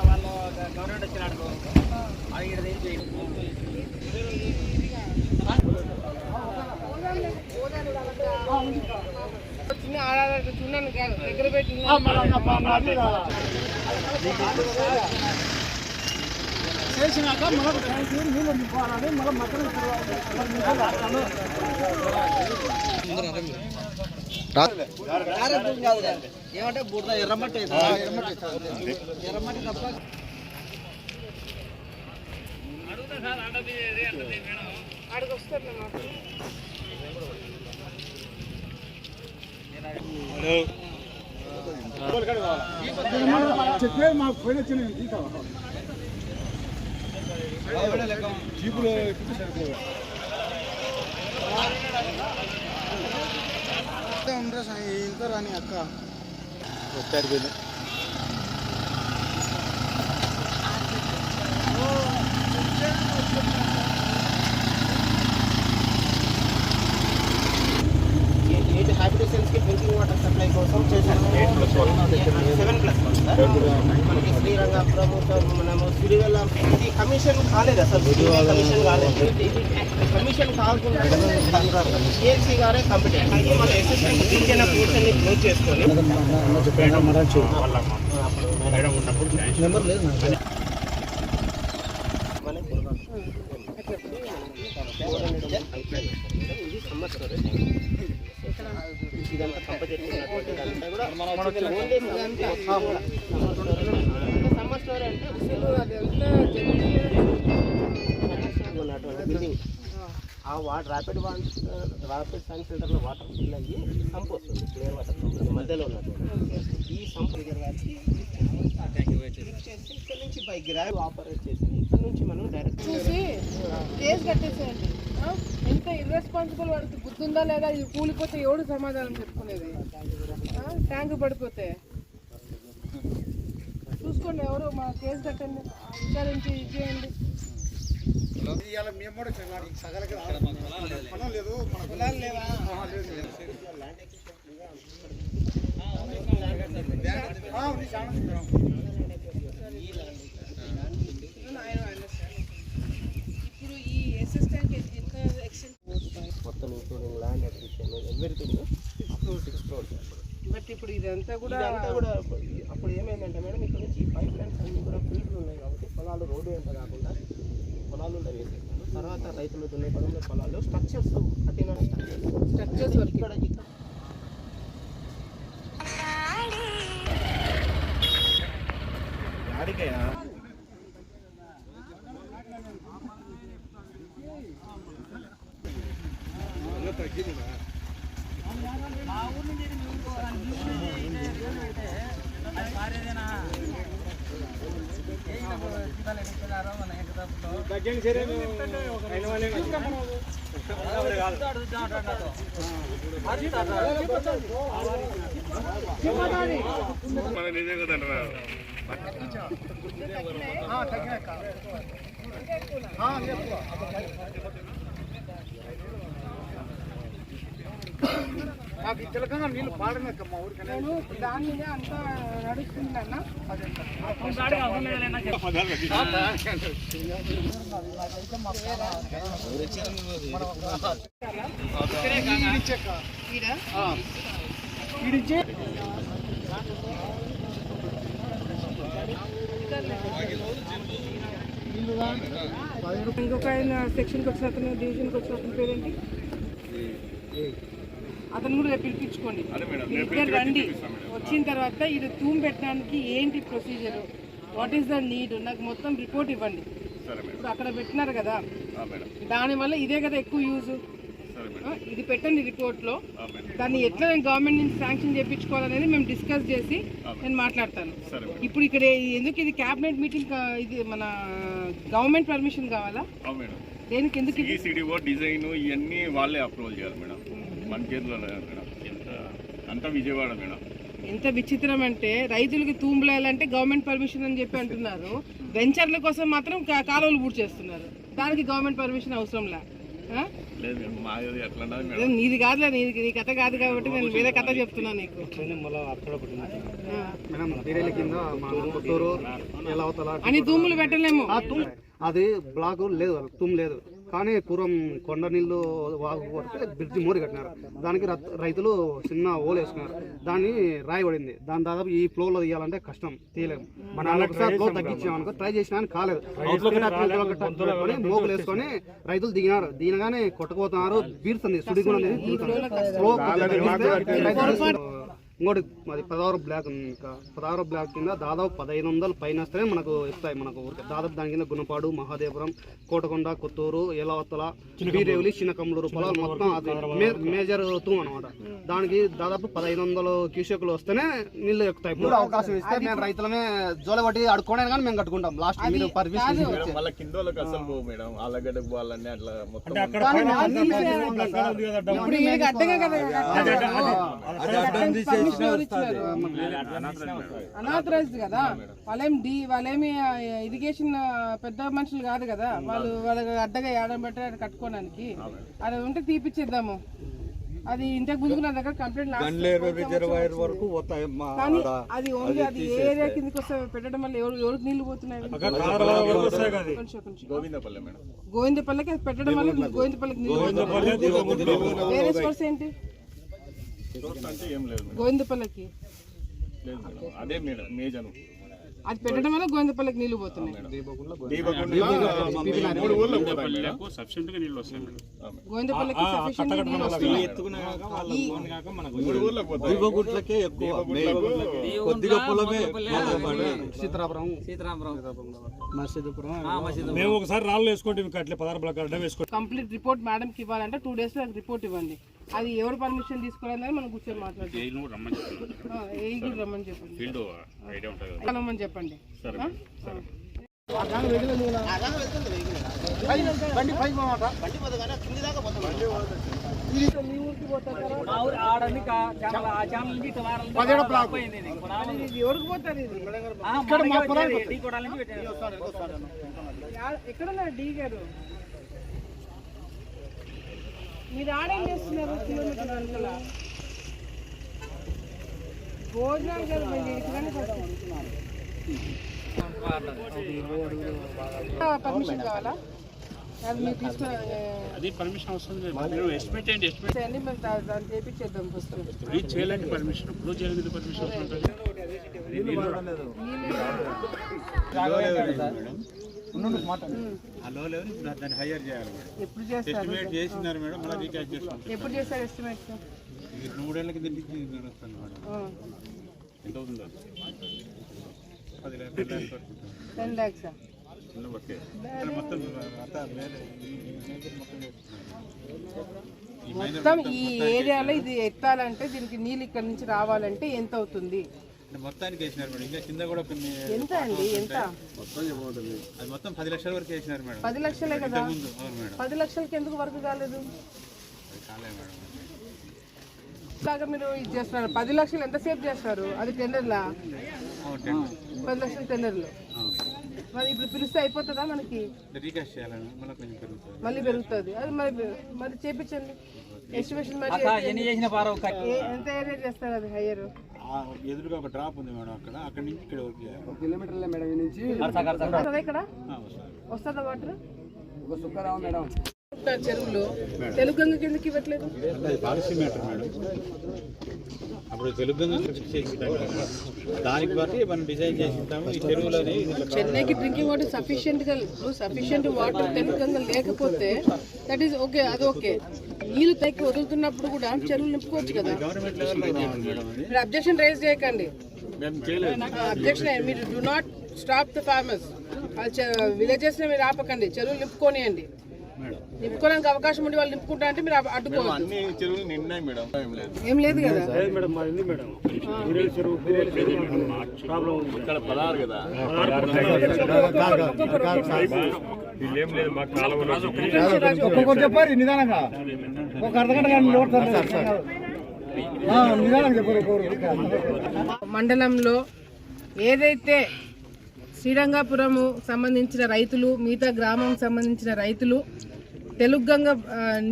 వాళ్ళు గవర్నమెంట్ వచ్చినాడు అది చిన్న ఆడాలి చూడండి దగ్గర పెట్టి చేసినాక మళ్ళీ ట్యాంక్ నీళ్ళు నింపాలని మళ్ళీ మధ్యలో ఏమంటే బురద ఎర్రమట్టి ఎర్రమట్టి తప్ప ఆడికి వస్తారు మాకు చెప్పేది మాకు పోయిన వచ్చిన జీపులో ఉండరా ఇంత రాని అక్క వచ్చారు వీళ్ళు ఎయిట్ హ్యాబిటేషన్స్కి డ్రింకింగ్ వాటర్ సప్లై కోసం చేశారు సెవెన్ ప్లస్ వన్ సార్ మనకి శ్రీరంగపురం మనము సిరివెల్ల ఇది కమిషన్ కాలేదు అసలు సిరివెల్ల కమిషన్ కాలేదు? కమిషన్ కాకుండా ఏసీ గారే కంప్లీట్ అయ్యి మన అసిస్టెంట్ గిరిజన ని క్లోజ్ చేసుకొని నెంబర్ లేదు ఇది సంవత్సరం ఇదంతా కంప కూడా స్టోరీ అంటే అసలు అదంతా జనరేషన్ ఉన్నటువంటి బిల్డింగ్ ఆ వాటర్ ర్యాపిడ్ ర్యాపిడ్ సైన్స్ ఫిల్టర్లో వాటర్ ఫిల్ అయ్యి సంప్ వస్తుంది క్లియర్ వాటర్ సంప్ మధ్యలో ఉన్నటువంటి. ఈ సంప్ దగ్గర గారికి ఇక్కడ నుంచి బై గ్రావ్ ఆపరేట్ చేసి ఇక్కడ నుంచి మనం డైరెక్ట్ చూసి కేసు కట్టేసేయండి? ఎంత ఇర్రెస్పాన్సిబుల్ వాడికి ఉందా లేదా? ఇది కూలిపోతే ఎవడు సమాధానం చెప్పుకునేది? ట్యాంక్ పడిపోతే. చూసుకోండి ఎవరు మా కేసు కట్టండి విచారించి ఇది చేయండి. ఇవాళ మేము కూడా చెయ్యాలి. సగలకి పొలం లేదు మన పొలాలు లేవా? లేదు. ఆ, ఉంది, చాలా ఉంది. ఇప్పుడు ఈ అసిస్టెంట్ ఎంత ఎక్స్టెంట్ మొత్తం including land acquisition everything six crores but ఇప్పుడు ఇదంతా కూడా ఇదంతా కూడా అప్పుడు ఏమైందంటే మేడం ఇక్కడ నుంచి పైప్ లైన్స్ అన్ని కూడా ఫీల్డ్లు ఉన్నాయి కాబట్టి పొలాలు రోడ్డు వెంట కాకుండా పొలాలు వేసేసాను తర్వాత రైతులు దున్నే పనులు పొలాలు స్ట్రక్చర్స్ కఠిన స్ట్రక్చర్స్ ఇక్కడ ఇక్కడ మాకు ఈ చిలకంగా నీళ్ళు పాడనక్క మా ఊరికి నేను దాని అంతా నడుస్తుందన్నా. ఇంకొక ఆయన సెక్షన్కి వచ్చిన అతను డివిజన్కి వచ్చిన అతని పేరేంటి? అతను కూడా రేపు పిలిపించుకోండి. ఇద్దరు రండి. వచ్చిన తర్వాత ఇది తూము పెట్టడానికి ఏంటి procedure what is the need నాకు మొత్తం రిపోర్ట్ ఇవ్వండి. ఇప్పుడు అక్కడ పెట్టినారు కదా. దానివల్ల ఇదే కదా ఎక్కువ యూజ్ ఇది పెట్టండి రిపోర్ట్లో దాన్ని ఎట్లా నేను గవర్నమెంట్ నుంచి శాంక్షన్ చేయించుకోవాలనేది మేము డిస్కస్ చేసి నేను మాట్లాడతాను. ఇప్పుడు ఇక్కడ ఎందుకు ఇది క్యాబినెట్ మీటింగ్ ఇది మన గవర్నమెంట్ పర్మిషన్ కావాలా? దేనికి ఎందుకు డిజైన్ ఇవన్నీ వాళ్ళే అప్రూవల్ చేయాలి మేడం. మన చేతిలో మేడం? ఎంత అంతా విజయవాడ మేడం? ఎంత విచిత్రం అంటే రైతులకి తూంబులాలంటే గవర్నమెంట్ పర్మిషన్ అని చెప్పి అంటున్నారు. వెంచర్ల కోసం మాత్రం కా- కాలువలు పూడ్చేస్తున్నారు దానికి గవర్నమెంట్ పర్మిషన్ అవసరంలా ఆ? లేదు మేడం మాది అట్లా ఉండదు మేడం. ఏం నీది కాదులే నీది నీ కథ కాదు కాబట్టి నేను వేరే కథ చెప్తున్నా నీకు. ఆ. మేడం బీరేల కింద మా పుత్తూరు ఎలా అవుతా అని తూములు పెట్టలేము. అది బ్లాక్ లేదు తుమ్ లేదు. కానీ పూర్వం కొండ నీళ్ళు వాగు కొడితే బ్రిడ్జి మోరి కట్టినారు. దానికి రత్- రైతులు చిన్న ఓలు వేసుకున్నారు. దాన్ని రాయి పడింది దాని దాదాపు ఈ ఫ్లోలో తీయాలంటే కష్టం తీయలేము. మన ఒకసారి ఫ్లో తగ్గించామనుకో ట్రై చేసినా కాలేదు. మోగులు వేసుకొని. రైతులు దిగినారు. దిగినగానే కొట్టుకుపోతున్నారు ఉంది, బీరుతుంది. ఫ్లో ఇంకోటి అది పదహారు బ్లాక్ ఉంది ఇంకా పదహారు బ్లాక్ కింద దాదాపు పదహైదు వందలు పైన వస్తేనే మనకు ఇస్తాయి మనకు ఊరికి. దాదాపు దాని కింద గుణపాడు మహాదేవపురం కోటకొండ కొత్తూరు ఎలవత్తల బీరేవులి చిన్నకమ్లూరు పొలాలు మొత్తం అది మే- మేజర్ తూ అనమాట దానికి దాదాపు పదహైదు వందలు క్యూసెక్లు వస్తేనే నీళ్ళు ఎక్కుతాయి. అవకాశం ఇస్తే మేము రైతులమే జోలబట్టి అడుకోనే కానీ మేము కట్టుకుంటాం. లాస్ట్ మీరు పర్మిషన్ మేడం మళ్ళీ కింద వాళ్ళకి అసలు పోవు మేడం. ఆలగడ్డకు పోవాలని అట్లా మొత్తం ఇప్పుడు వీళ్ళకి అడ్డగా కదా. పర్మిషన్ ఎవరు ఇచ్చినారు అనాథరైజ్డ్ కదా? వాళ్ళేం డి వాళ్ళేమి ఇరిగేషన్ పెద్ద మనుషులు కాదు కదా? వాళ్ళు వాళ్ళకి అడ్డగా ఏడం పెట్టి కట్టుకోవడానికి. అది ఉంటే తీపిచ్చేద్దాము. అది ఇంతకు ముందుకు నా దగ్గర కంప్లైంట్ కానీ అది ఓన్లీ అది ఏ ఏరియా కిందకి వస్తే పెట్టడం వల్ల ఎవరు ఎవరికి నీళ్ళు పోతున్నాయి? గోవిందపల్లికి పెట్టడం వల్ల గోవిందపల్లికి పోతున్నాయి. వేరే సోర్స్ ఏంటి? సోర్స్ అంటే ఏం లేదు మేడం. గోవిందపల్లికి? లేదు మేడం. అదే మేడం అది పెట్టడం వల్ల గోవిందపల్లికి నీళ్ళు పోతున్నాయి. మూడు. ఊర్లకు పోతాయి మేడం. గోవిందపల్లికి సఫిషియెంట్ నీళ్ళు వస్తున్నాయి మూడు. ఊర్లకు పోతాయి. గుట్లకే ఎక్కువ. కొద్దిగా పొలమే సీతారాపురం మేము ఒకసారి రాళ్ళు వేసుకుంటే మీకు అట్లే అడ్డం వేసుకోండి. కంప్లీట్ రిపోర్ట్ మేడం కి ఇవ్వాలంటే టూ డేస్లో రిపోర్ట్ ఇవ్వండి. అది ఎవరు పర్మిషన్ తీసుకోవాలని మనం కూర్చొని మాట్లాడుతాం ఆ, ఏ కూడా రమ్మని చెప్పండి. రమ్మని చెప్పండి. ఆ? అలాగే వెళ్తుంది వెహికల్ బండి పైకి పోమాట. బండి పోదు కానీ కింది దాకా పోతుంది పదిహేడు బ్లాక్. ఇది. ఎవరికి పోతారు ఇది? ఎక్కడున్నారు డీ గారు? మీరు ఆడేం చేస్తున్నారు? కిలోమీటర్ వెనకాల? భోజనాలు కదా పర్మిషన్ కావాలా? అది పర్మిషన్ అవసరం లేదు. మీరు ఎస్టిమేట్ ఏంటి ఎస్టిమేట్ మేము దాన్ని చేపించేద్దాం రీచ్ చేయాలంటే పర్మిషన్ ఇప్పుడు చేయాలంటే పర్మిషన్ అవసరం ఉంటుంది హలో లేదు ఇప్పుడు దాన్ని హైయర్ చేయాలి. మేడం ఎప్పుడు చేస్తారు ఎస్టిమేట్ చేసినారు మేడం మళ్ళీ రీఛార్జ్ చేసుకుంటాం ఎప్పుడు చేస్తారు ఎస్టిమేట్ ఇది మూడేళ్ళ కింద నుంచి నడుస్తుంది మేడం. ఎంత అవుతుందో పది లక్షల వరకు ఉంటుంది. టెన్ ల్యాక్స్ చిన్న బట్టే ఇక్కడ మొత్తం అంతా మొత్తం. ఈ మైనర్ మొత్తం ఈ ఏరియాలో ఇది ఎత్తాలంటే దీనికి నీళ్ళు ఇక్కడ నుంచి రావాలంటే ఎంత అవుతుంది? మొత్తానికి వేసినారు మేడం. ఇంకా కింద కూడా కొన్ని ఎంత అండి? ఎంత? అది మొత్తం పది లక్షల వరకు వేసినారు మేడం. పది లక్షలే కదా? ముందు. అవును మేడం. పది లక్షలకి ఎందుకు వర్క్ కాలేదు? అది కాలే మేడం. మీరు ఇది చేస్తున్నారు. పది లక్షలు ఎంత సేవ్ చేస్తారు? అది టెండర్లా పది లక్షలు టెండర్లు మరి ఇప్పుడు పిలిస్తే అయిపోతుందా మనకి? మళ్ళీ కొంచెం పెరుగుతుంది. అది మరి మరి చేపించండి. ఎస్టిమేషన్ ఎంత ఏరియా చేస్తారు అది హయ్యర్ ఎదురుగా ఒక డ్రాప్ ఉంది మేడం అక్కడ. అక్కడ నుంచి ఇక్కడ వరకు చేయాలి. కిలోమీటర్లే మేడం నుంచి. వస్తుందా ఇక్కడ? ఆ, వస్తుంది. వస్తుందా వాటర్? ఒక సుఖరావు మేడం. చెరువులు తెలుగు గంగ ఇవ్వట్లేదు? అప్పుడు తెలుగు దానికి బట్టి మనం డిజైన్ చేసి ఇస్తాము ఈ చెరువులని చెన్నైకి డ్రింకింగ్ వాటర్ సఫిషియెంట్గా సఫిషియెంట్ వాటర్ తెలుగంగా లేకపోతే దట్ ఈస్ ఓకే అది ఓకే నీళ్ళు తగ్గి వదులుతున్నప్పుడు కూడా చెరువులు నింపుకోవచ్చు కదా. మీరు అబ్జెక్షన్ రైజ్ చేయకండి. అబ్జెక్షన్ మీరు do not stop the farmers villages మీరు ఆపకండి. చెరువులు నింపుకోనియండి. నింపుకోవడానికి అవకాశం ఉండి వాళ్ళు నింపుకుంటా అంటే మీరు అడ్డు- అడ్డుకోవద్దు. అన్ని చెరువులు నిన్నాయి మేడం. ఏం లేదు. ఏం లేదు కదా? మేడం ఉంది మేడం. ప్రాబ్లం ఉంది. ఇక్కడ పదహారు ఒక్కొక్కరు చెప్పారు నిదానంగా. ఒక అర్ధగంట కానీ మండలంలో ఏదైతే శ్రీరంగాపురము సంబంధించిన రైతులు మిగతా గ్రామం సంబంధించిన రైతులు తెలుగంగ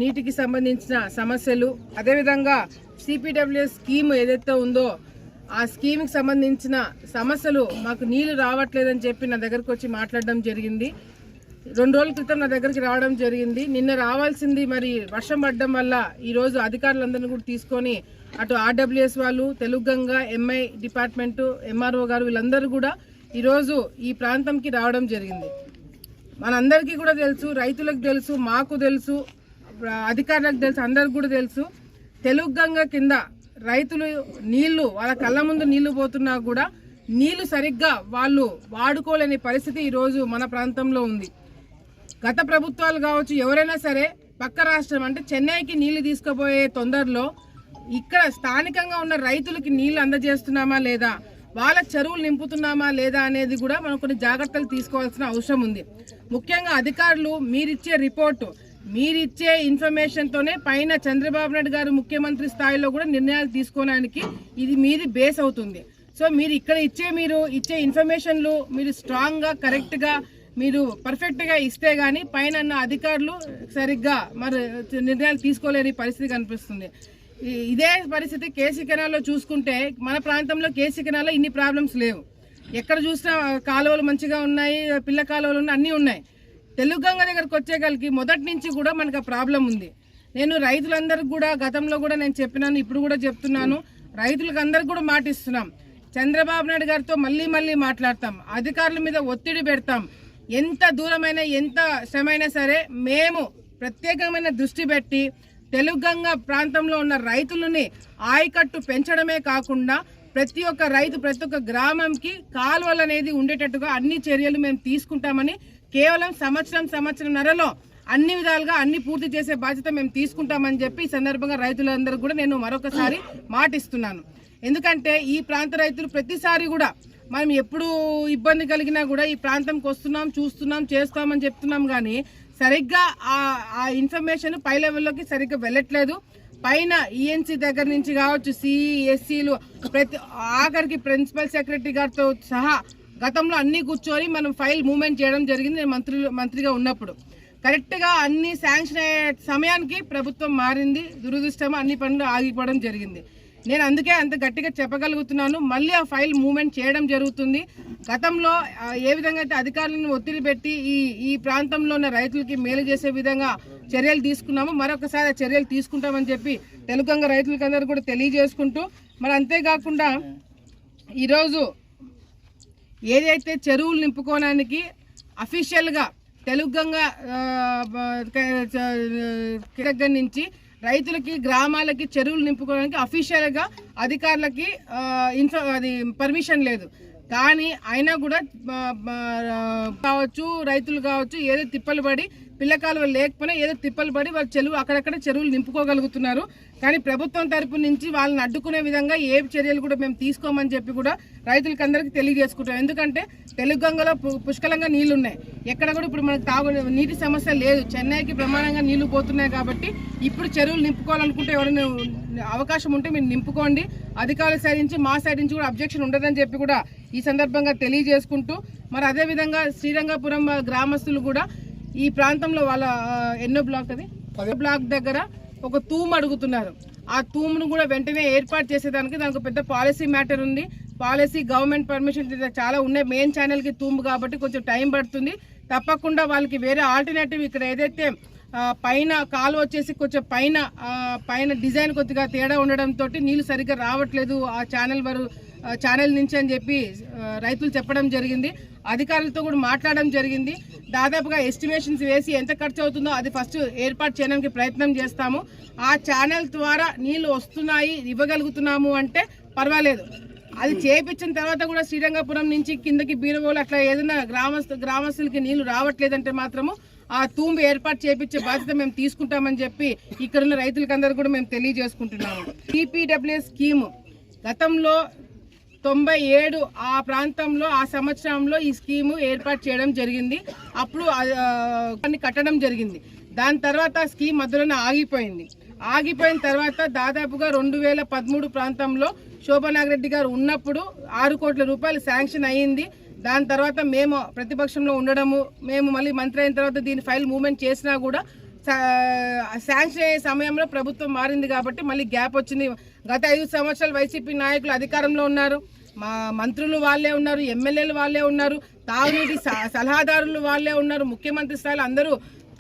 నీటికి సంబంధించిన సమస్యలు అదేవిధంగా సిపిడబ్ల్యూఎస్ స్కీమ్ ఏదైతే ఉందో ఆ స్కీమ్కి సంబంధించిన సమస్యలు మాకు నీళ్ళు రావట్లేదని చెప్పి నా దగ్గరకు వచ్చి మాట్లాడడం జరిగింది. రెండు రోజుల క్రితం నా దగ్గరికి రావడం జరిగింది. నిన్న రావాల్సింది మరి వర్షం పడడం వల్ల ఈరోజు అధికారులందరినీ కూడా తీసుకొని అటు ఆర్డబ్ల్యూఎస్ వాళ్ళు తెలుగంగ ఎంఐ డిపార్ట్మెంటు ఎంఆర్ఓ గారు వీళ్ళందరూ కూడా ఈరోజు ఈ ప్రాంతంకి రావడం జరిగింది. మనందరికీ కూడా తెలుసు రైతులకు తెలుసు మాకు తెలుసు అధికారులకు తెలుసు అందరికి కూడా తెలుసు. తెలుగు గంగ కింద రైతులు నీళ్ళు వాళ్ళ కళ్ళ ముందు నీళ్ళు పోతున్నా కూడా నీళ్ళు సరిగ్గా వాళ్ళు వాడుకోలేని పరిస్థితి ఈరోజు మన ప్రాంతంలో ఉంది. గత ప్రభుత్వాలు కావచ్చు ఎవరైనా సరే పక్క రాష్ట్రం అంటే చెన్నైకి నీళ్ళు తీసుకుపోయే తొందరలో ఇక్కడ స్థానికంగా ఉన్న రైతులకి నీళ్ళు అందజేస్తున్నామా లేదా? వాళ్ళ చెరువులు నింపుతున్నామా లేదా అనేది కూడా మనం కొన్ని జాగ్రత్తలు తీసుకోవాల్సిన అవసరం ఉంది. ముఖ్యంగా అధికారులు మీరిచ్చే రిపోర్టు మీరిచ్చే ఇన్ఫర్మేషన్తోనే పైన చంద్రబాబు నాయుడు గారు ముఖ్యమంత్రి స్థాయిలో కూడా నిర్ణయాలు తీసుకోవడానికి ఇది మీది బేస్ అవుతుంది. సో మీరు ఇక్కడ ఇచ్చే మీరు ఇచ్చే ఇన్ఫర్మేషన్లు మీరు స్ట్రాంగ్గా కరెక్ట్గా మీరు పర్ఫెక్ట్గా ఇస్తే కానీ పైన అధికారులు సరిగ్గా మరి నిర్ణయాలు తీసుకోలేని పరిస్థితి కనిపిస్తుంది. ఇదే పరిస్థితి కేసీ కెనాల్లో చూసుకుంటే మన ప్రాంతంలో కేసీ కెనాల్లో ఇన్ని ప్రాబ్లమ్స్ లేవు. ఎక్కడ చూసినా కాలువలు మంచిగా ఉన్నాయి పిల్ల కాలువలు ఉన్నాయి అన్నీ ఉన్నాయి. తెలుగు గంగ దగ్గరకు వచ్చేగలికి మొదటి నుంచి కూడా మనకు ఆ ప్రాబ్లం ఉంది. నేను రైతులందరికీ కూడా గతంలో కూడా నేను చెప్పినాను ఇప్పుడు కూడా చెప్తున్నాను. రైతులకు అందరికి కూడా మాటిస్తున్నాం. చంద్రబాబు నాయుడు గారితో మళ్ళీ మళ్ళీ మాట్లాడతాం. అధికారుల మీద ఒత్తిడి పెడతాం. ఎంత దూరమైన ఎంత శ్రమైనా సరే మేము ప్రత్యేకమైన దృష్టి పెట్టి తెలుగంగ ప్రాంతంలో ఉన్న రైతులని ఆయకట్టు పెంచడమే కాకుండా ప్రతి ఒక్క రైతు ప్రతి ఒక్క గ్రామంకి కాలువలు అనేది ఉండేటట్టుగా అన్ని చర్యలు మేము తీసుకుంటామని కేవలం సంవత్సరం సంవత్సరంన్నరలో అన్ని విధాలుగా అన్ని పూర్తి చేసే బాధ్యత మేము తీసుకుంటామని చెప్పి ఈ సందర్భంగా రైతులందరూ కూడా నేను మరొకసారి మాటిస్తున్నాను. ఎందుకంటే ఈ ప్రాంత రైతులు ప్రతిసారి కూడా మనం ఎప్పుడు ఇబ్బంది కలిగినా కూడా ఈ ప్రాంతంకి వస్తున్నాం చూస్తున్నాం చేస్తామని చెప్తున్నాం కానీ సరిగ్గా ఆ ఆ ఇన్ఫర్మేషన్ పై లెవెల్లోకి సరిగ్గా వెళ్ళట్లేదు. పైన ఈఎన్సీ దగ్గర నుంచి కావచ్చు సిఈ ఎస్సీలు ప్రతి ఆఖరికి ప్రిన్సిపల్ సెక్రటరీ గారితో సహా గతంలో అన్నీ కూర్చొని మనం ఫైల్ మూమెంట్ చేయడం జరిగింది నేను మంత్రి మంత్రిగా ఉన్నప్పుడు. కరెక్ట్గా అన్ని శాంక్షన్ అయ్యే సమయానికి ప్రభుత్వం మారింది దురదృష్టం అన్ని పనులు ఆగిపోవడం జరిగింది. నేను అందుకే అంత గట్టిగా చెప్పగలుగుతున్నాను. మళ్ళీ ఆ ఫైల్ మూవ్మెంట్ చేయడం జరుగుతుంది. గతంలో ఏ విధంగా అయితే అధికారులను ఒత్తిడి పెట్టి ఈ ఈ ప్రాంతంలో ఉన్న రైతులకి మేలు చేసే విధంగా చర్యలు తీసుకున్నామో మరొకసారి ఆ చర్యలు తీసుకుంటామని చెప్పి తెలుగంగ రైతులకందరూ కూడా తెలియజేసుకుంటూ మరి అంతేకాకుండా ఈరోజు ఏదైతే చెరువులు నింపుకోవడానికి అఫీషియల్గా తెలుగంగా దగ్గర నుంచి రైతులకి గ్రామాలకి చెరువులు నింపుకోవడానికి అఫీషియల్గా అధికారులకి ఆ, ఇన్ఫో అది పర్మిషన్ లేదు. కానీ అయినా కూడా కావచ్చు రైతులు కావచ్చు ఏదో తిప్పలు పడి పిల్లకాలువలు లేకపోయినా ఏదో తిప్పలు పడి వాళ్ళు చెరువు అక్కడక్కడ చెరువులు నింపుకోగలుగుతున్నారు. కానీ ప్రభుత్వం తరపు నుంచి వాళ్ళని అడ్డుకునే విధంగా ఏ చర్యలు కూడా మేము తీసుకోమని చెప్పి కూడా రైతులకి అందరికీ తెలియజేసుకుంటాం ఎందుకంటే తెలుగు గంగలో పు- పుష్కలంగా నీళ్ళు ఉన్నాయి ఎక్కడ కూడా ఇప్పుడు మనకు తాగు నీటి సమస్య లేదు. చెన్నైకి ప్రమాణంగా నీళ్ళు పోతున్నాయి కాబట్టి ఇప్పుడు చెరువులు నింపుకోవాలనుకుంటే ఎవరైనా అవకాశం ఉంటే మీరు నింపుకోండి. అధికారుల సైడ్ నుంచి మా సైడ్ నుంచి కూడా అబ్జెక్షన్ ఉండదని చెప్పి కూడా ఈ సందర్భంగా తెలియజేసుకుంటూ మరి అదేవిధంగా శ్రీరంగపురం గ్రామస్తులు కూడా ఈ ప్రాంతంలో వాళ్ళ ఎన్నో బ్లాక్ అది బ్లాక్ దగ్గర ఒక తూము అడుగుతున్నారు. ఆ తూమును కూడా వెంటనే ఏర్పాటు చేసేదానికి దానికి పెద్ద పాలసీ మ్యాటర్ ఉంది. పాలసీ గవర్నమెంట్ పర్మిషన్ చాలా ఉన్నాయి. మెయిన్ ఛానల్కి తూము కాబట్టి కొంచెం టైం పడుతుంది. తప్పకుండా వాళ్ళకి వేరే ఆల్టర్నేటివ్ ఇక్కడ ఏదైతే పైన కాలు వచ్చేసి కొంచెం పైన పైన డిజైన్ కొద్దిగా తేడా ఉండడంతో నీళ్ళు సరిగ్గా రావట్లేదు. ఆ ఛానల్ వారు ఛానల్ నుంచి అని చెప్పి రైతులు చెప్పడం జరిగింది. అధికారులతో కూడా మాట్లాడడం జరిగింది. దాదాపుగా ఎస్టిమేషన్స్ వేసి ఎంత ఖర్చు అవుతుందో అది ఫస్ట్ ఏర్పాటు చేయడానికి ప్రయత్నం చేస్తాము. ఆ ఛానల్ ద్వారా నీళ్ళు వస్తున్నాయి ఇవ్వగలుగుతున్నాము అంటే పర్వాలేదు. అది చేపించిన తర్వాత కూడా శ్రీరంగపురం నుంచి కిందకి బీరవోలు అట్లా ఏదైనా గ్రామస్తు గ్రామస్తులకి నీళ్ళు రావట్లేదంటే మాత్రము ఆ తూంబు ఏర్పాటు చేపించే బాధ్యత మేము తీసుకుంటామని చెప్పి ఇక్కడున్న రైతులకందరూ కూడా మేము తెలియజేసుకుంటున్నాము. టీపీడబ్ల్యూఎస్ స్కీము గతంలో తొంభై ఏడు ఆ ప్రాంతంలో ఆ సంవత్సరంలో ఈ స్కీము ఏర్పాటు చేయడం జరిగింది. అప్పుడు కొన్ని కట్టడం జరిగింది. దాని తర్వాత స్కీమ్ మధ్యలోనే ఆగిపోయింది. ఆగిపోయిన తర్వాత దాదాపుగా రెండు వేల పదమూడు ప్రాంతంలో శోభనాగిరెడ్డి గారు ఉన్నప్పుడు ఆరు కోట్ల రూపాయలు శాంక్షన్ అయ్యింది. దాని తర్వాత మేము ప్రతిపక్షంలో ఉండడము మేము మళ్ళీ మంత్రి అయిన తర్వాత దీని ఫైల్ మూవ్మెంట్ చేసినా కూడా శాంక్షన్ అయ్యే సమయంలో ప్రభుత్వం మారింది కాబట్టి మళ్ళీ గ్యాప్ వచ్చింది. గత ఐదు సంవత్సరాలు వైసీపీ నాయకులు అధికారంలో ఉన్నారు. మా మంత్రులు వాళ్ళే ఉన్నారు ఎమ్మెల్యేలు వాళ్ళే ఉన్నారు తాగునీటి స- సలహాదారులు వాళ్ళే ఉన్నారు ముఖ్యమంత్రి స్థాయిలో అందరూ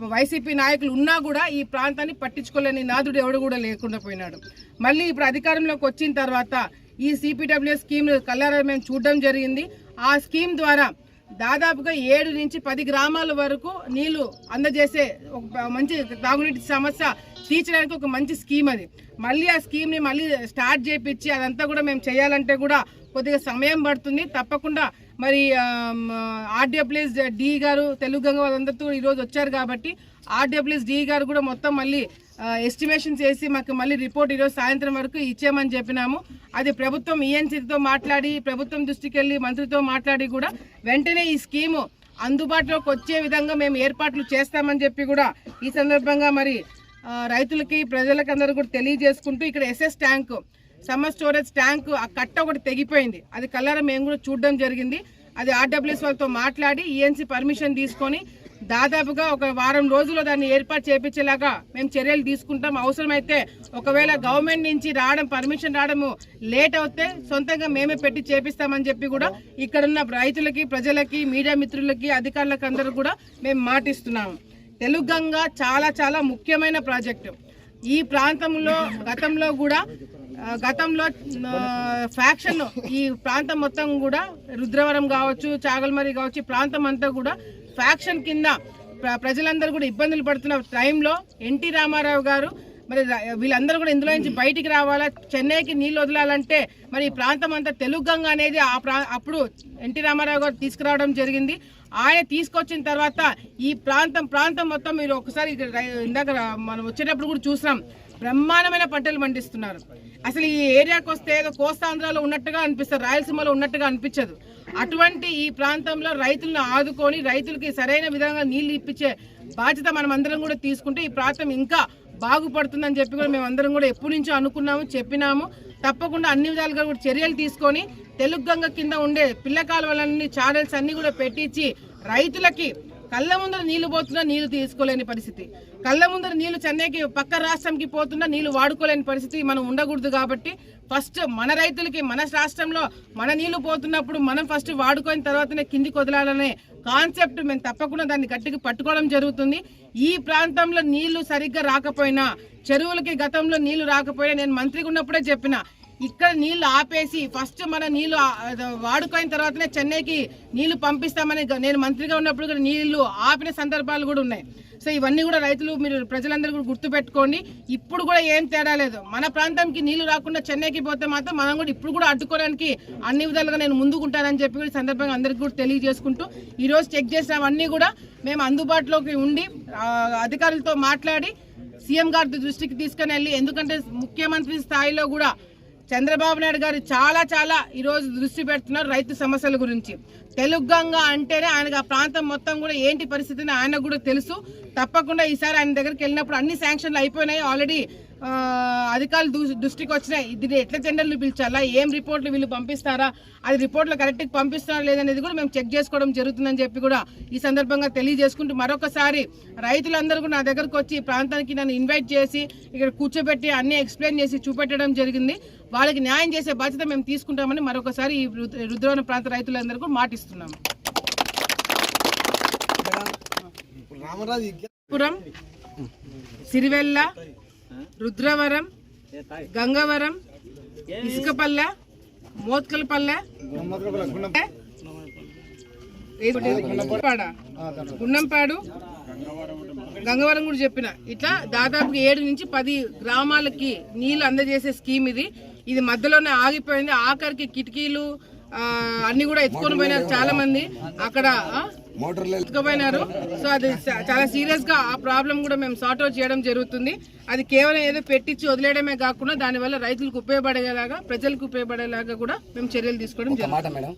వైసీపీ నాయకులు ఉన్నా కూడా ఈ ప్రాంతాన్ని పట్టించుకోలేని నాదుడు ఎవడు కూడా లేకుండా పోయినాడు. మళ్ళీ ఇప్పుడు అధికారంలోకి వచ్చిన తర్వాత ఈ సిపిడబ్ల్యూ స్కీమ్ కల్లారా మేము చూడడం జరిగింది. ఆ స్కీమ్ ద్వారా దాదాపుగా ఏడు నుంచి పది గ్రామాల వరకు నీళ్ళు అందజేసే ఒక మంచి తాగునీటి సమస్య తీర్చడానికి ఒక మంచి స్కీమ్ అది. మళ్ళీ ఆ స్కీమ్ని మళ్ళీ స్టార్ట్ చేయించి అదంతా కూడా మేము చేయాలంటే కూడా కొద్దిగా సమయం పడుతుంది. తప్పకుండా మరి ఆర్డబ్ల్యూఎస్ డి గారు తెలుగు గంగ వాళ్ళందరితో ఈరోజు వచ్చారు కాబట్టి ఆర్డబ్ల్యూఎస్ డి గారు కూడా మొత్తం మళ్ళీ ఎస్టిమేషన్ చేసి మాకు మళ్ళీ రిపోర్ట్ ఈరోజు సాయంత్రం వరకు ఇచ్చామని చెప్పినాము. అది ప్రభుత్వం ఈఎన్సీతో మాట్లాడి ప్రభుత్వం దృష్టికి వెళ్ళి మంత్రితో మాట్లాడి కూడా వెంటనే ఈ స్కీము అందుబాటులోకి వచ్చే విధంగా మేము ఏర్పాట్లు చేస్తామని చెప్పి కూడా ఈ సందర్భంగా మరి రైతులకి ప్రజలకందరూ కూడా తెలియజేసుకుంటూ ఇక్కడ SS tank summer storage tank ఆ కట్ట ఒకటి తెగిపోయింది. అది కలర్ మేము కూడా చూడడం జరిగింది. అది ఆర్డబ్ల్యూఎస్ వాళ్ళతో మాట్లాడి ఈఎన్సీ పర్మిషన్ తీసుకొని దాదాపుగా ఒక వారం రోజుల్లో దాన్ని ఏర్పాటు చేపించేలాగా మేము చర్యలు తీసుకుంటాం. అవసరమైతే ఒకవేళ గవర్నమెంట్ నుంచి రావడం పర్మిషన్ రావడము లేట్ అవుతే సొంతంగా మేమే పెట్టి చేపిస్తామని చెప్పి కూడా ఇక్కడున్న రైతులకి ప్రజలకి మీడియా మిత్రులకి అధికారులకు అందరూ కూడా మేము మాటిస్తున్నాము తెలుగు చాలా చాలా ముఖ్యమైన ప్రాజెక్టు. ఈ ప్రాంతంలో గతంలో కూడా గతంలో ఫ్యాక్షన్ ఈ ప్రాంతం మొత్తం కూడా రుద్రవరం కావచ్చు చాగల్మరి కావచ్చు ఈ ప్రాంతం అంతా కూడా ఫ్యాక్షన్ కింద ప్ర- ప్రజలందరూ కూడా ఇబ్బందులు పడుతున్న టైంలో ఎన్టీ రామారావు గారు మరి వీళ్ళందరూ కూడా ఇందులో నుంచి బయటికి రావాలా చెన్నైకి నీళ్ళు వదలాలంటే మరి ఈ ప్రాంతం అంతా తెలుగు గంగ అనేది ఆ ప్రా అప్పుడు ఎన్టీ రామారావు గారు తీసుకురావడం జరిగింది. ఆయన తీసుకొచ్చిన తర్వాత ఈ ప్రాంతం ప్రాంతం మొత్తం మీరు ఒకసారి ఇందాక మనం వచ్చేటప్పుడు కూడా చూసాం బ్రహ్మాండమైన పంటలు పండిస్తున్నారు. అసలు ఈ ఏరియాకి వస్తే ఏదో కోస్తాంధ్రలో ఉన్నట్టుగా అనిపిస్తుంది రాయలసీమలో ఉన్నట్టుగా అనిపించదు. అటువంటి ఈ ప్రాంతంలో రైతులను ఆదుకొని రైతులకి సరైన విధంగా నీళ్ళు ఇప్పించే బాధ్యత మనం అందరం కూడా తీసుకుంటే ఈ ప్రాంతం ఇంకా బాగుపడుతుందని చెప్పి కూడా మేము అందరం కూడా ఎప్పటి నుంచో అనుకున్నాము చెప్పినాము. తప్పకుండా అన్ని విధాలుగా కూడా చర్యలు తీసుకొని తెలుగు గంగ కింద ఉండే పిల్ల కాలువలన్నీ ఛానల్స్ అన్నీ కూడా పెట్టించి రైతులకి కళ్ళ ముందర నీళ్ళు పోతున్నా నీళ్ళు తీసుకోలేని పరిస్థితి. కళ్ళ ముందర నీళ్ళు చెన్నైకి పక్క రాష్ట్రంకి పోతున్నా నీళ్ళు వాడుకోలేని పరిస్థితి మనం ఉండకూడదు కాబట్టి ఫస్ట్ మన రైతులకి మన రాష్ట్రంలో మన నీళ్ళు పోతున్నప్పుడు మనం ఫస్ట్ వాడుకోని తర్వాతనే కిందికి వదలాలనే కాన్సెప్ట్ మేము తప్పకుండా దాన్ని గట్టిగా పట్టుకోవడం జరుగుతుంది. ఈ ప్రాంతంలో నీళ్ళు సరిగ్గా రాకపోయినా చెరువులకి గతంలో నీళ్ళు రాకపోయినా నేను మంత్రిగా ఉన్నప్పుడే చెప్పిన ఇక్కడ నీళ్ళు ఆపేసి ఫస్ట్ మన నీళ్ళు వాడుకోయిన తర్వాతనే చెన్నైకి నీళ్ళు పంపిస్తామని నేను మంత్రిగా ఉన్నప్పుడు కూడా నీళ్ళు ఆపిన సందర్భాలు కూడా ఉన్నాయి. సో ఇవన్నీ కూడా రైతులు మీరు ప్రజలందరూ కూడా గుర్తుపెట్టుకోండి. ఇప్పుడు కూడా ఏం తేడా లేదు. మన ప్రాంతంకి నీళ్ళు రాకుండా చెన్నైకి పోతే మాత్రం మనం కూడా ఇప్పుడు కూడా అడ్డుకోవడానికి అన్ని విధాలుగా నేను ముందుకుంటానని చెప్పి కూడా సందర్భంగా అందరికీ కూడా తెలియజేసుకుంటూ ఈరోజు చెక్ చేసినవన్నీ కూడా మేము అందుబాటులోకి ఉండి అధికారులతో మాట్లాడి సీఎం గారి దృష్టికి తీసుకుని వెళ్ళి ఎందుకంటే ముఖ్యమంత్రి స్థాయిలో కూడా చంద్రబాబు నాయుడు గారు చాలా చాలా ఈరోజు దృష్టి పెడుతున్నారు రైతు సమస్యల గురించి. తెలుగు గంగ అంటేనే ఆయనకు ఆ ప్రాంతం మొత్తం కూడా ఏంటి పరిస్థితిని ఆయనకు కూడా తెలుసు. తప్పకుండా ఈసారి ఆయన దగ్గరికి వెళ్ళినప్పుడు అన్ని శాంక్షన్లు అయిపోయినాయి. ఆల్రెడీ అధికారులు దృష్టికి వచ్చినాయి. ఇది ఎట్లా టెండర్లు పిలిచాలా? ఏం రిపోర్ట్లు వీళ్ళు పంపిస్తారా? అది రిపోర్ట్లు కరెక్ట్గా పంపిస్తారా లేదనేది కూడా మేము చెక్ చేసుకోవడం జరుగుతుందని చెప్పి కూడా ఈ సందర్భంగా తెలియజేసుకుంటూ మరొకసారి రైతులందరూ కూడా నా దగ్గరకు వచ్చి ప్రాంతానికి నన్ను ఇన్వైట్ చేసి ఇక్కడ కూర్చోబెట్టి అన్నీ ఎక్స్ప్లెయిన్ చేసి చూపెట్టడం జరిగింది. వాళ్ళకి న్యాయం చేసే బాధ్యత మేము తీసుకుంటామని మరొకసారి ఈ రుద్ర- రుద్రవరం ప్రాంత రైతులందరికీ మాటిస్తున్నాము పురం సిరివెల్ల రుద్రవరం గంగవరం ఇసుకపల్లె మోత్కలపల్లె గుండంపాడు గంగవరం కూడా చెప్పిన. ఇట్లా దాదాపు ఏడు నుంచి పది గ్రామాలకి నీళ్ళు అందజేసే స్కీమ్ ఇది. ఇది మధ్యలోనే ఆగిపోయింది. ఆఖరికి కిటికీలు అన్ని కూడా ఎత్తుకొని పోయినారు చాలా మంది అక్కడ ఎత్తుకుపోయినారు. సో అది చాలా సీరియస్గా ఆ ప్రాబ్లం కూడా మేము సార్ట్ అవుట్ చేయడం జరుగుతుంది. అది కేవలం ఏదో పెట్టించి వదిలేయడమే కాకుండా దానివల్ల రైతులకు ఉపయోగపడేలాగా ప్రజలకు ఉపయోగపడేలాగా కూడా మేము చర్యలు తీసుకోవడం జరుగుతుంది.